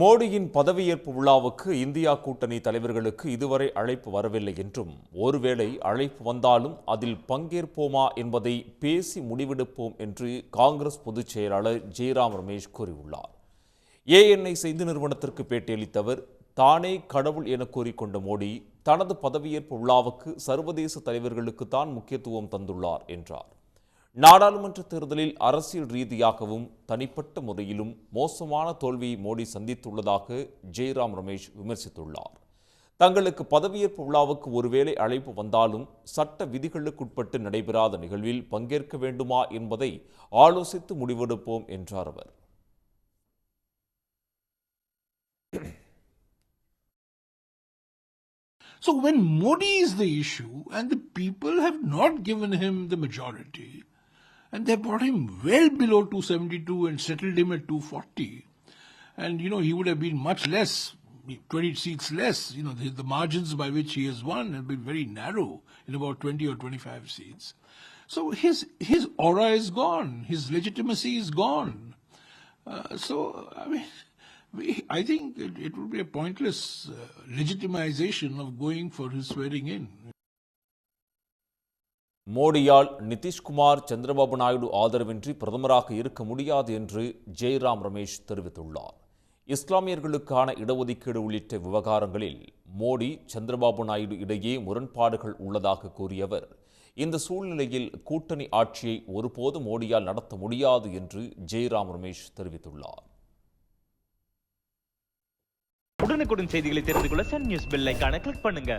மோடியின் பதவியேற்பு விழாவுக்கு இந்தியா கூட்டணி தலைவர்களுக்கு இதுவரை அழைப்பு வரவில்லை என்றும் ஒருவேளை அழைப்பு வந்தாலும் அதில் பங்கேற்போமா என்பதை பேசி முடிவெடுப்போம் என்று காங்கிரஸ் பொதுச் செயலாளர் ஜெயராம் ரமேஷ் கூறியுள்ளார். ஏஎன்ஐ செய்தி நிறுவனத்திற்கு பேட்டியளித்தவர் தானே கடவுள் என கூறிக்கொண்ட மோடி தனது பதவியேற்பு விழாவுக்கு சர்வதேச தலைவர்களுக்கு தான் முக்கியத்துவம் தந்துள்ளார் என்றார். நாடாளுமன்ற தேர்தலில் அரசியல் ரீதியாகவும் தனிப்பட்ட முறையிலும் மோசமான தோல்வியை மோடி சந்தித்துள்ளதாக ஜெய்ராம் ரமேஷ் விமர்சித்துள்ளார். தங்களுக்கு பதவியேற்பு விழாவுக்கு ஒருவேளை அழைப்பு வந்தாலும் சட்ட விதிகளுக்குட்பட்டு நடைபெறாத நிகழ்வில் பங்கேற்க வேண்டுமா என்பதை ஆலோசித்து முடிவெடுப்போம் என்றார் அவர். So when Modi is the issue and the people have not given him the majority and they brought him well below 272 and settled him at 240 and you know he would have been much less 20 seats less. You know the, the margins by which he has won have been very narrow in about 20 or 25 seats. So his his aura is gone. His legitimacy is gone. Uh, so i mean I think it, it would be a pointless uh, legitimization of going for his swearing in. மோடியால் Nitish Kumar Chandrababu Naidu ஆதரவின்றி பிரதமராக இருக்க முடியாது என்று ஜெய்ராம் ரமேஷ் தெரிவித்துள்ளார். இஸ்லாமியர்களுக்கான இடஒதுக்கீடு உள்ளிட்ட விவகாரங்களில் மோடி சந்திரபாபு நாயுடு இடையே முரண்பாடுகள் உள்ளதாக கூறியவர். இந்த சூழ்நிலையில் கூட்டணி ஆட்சியை ஒருபோதும் மோடியால் நடத்த முடியாது என்று ஜெய்ராம் ரமேஷ் தெரிவித்துள்ளார். உடனுக்குடன் செய்திகளை தெரிந்து கொள்ள சன் நியூஸ் பெல் ஐகானை கிளிக் பண்ணுங்க.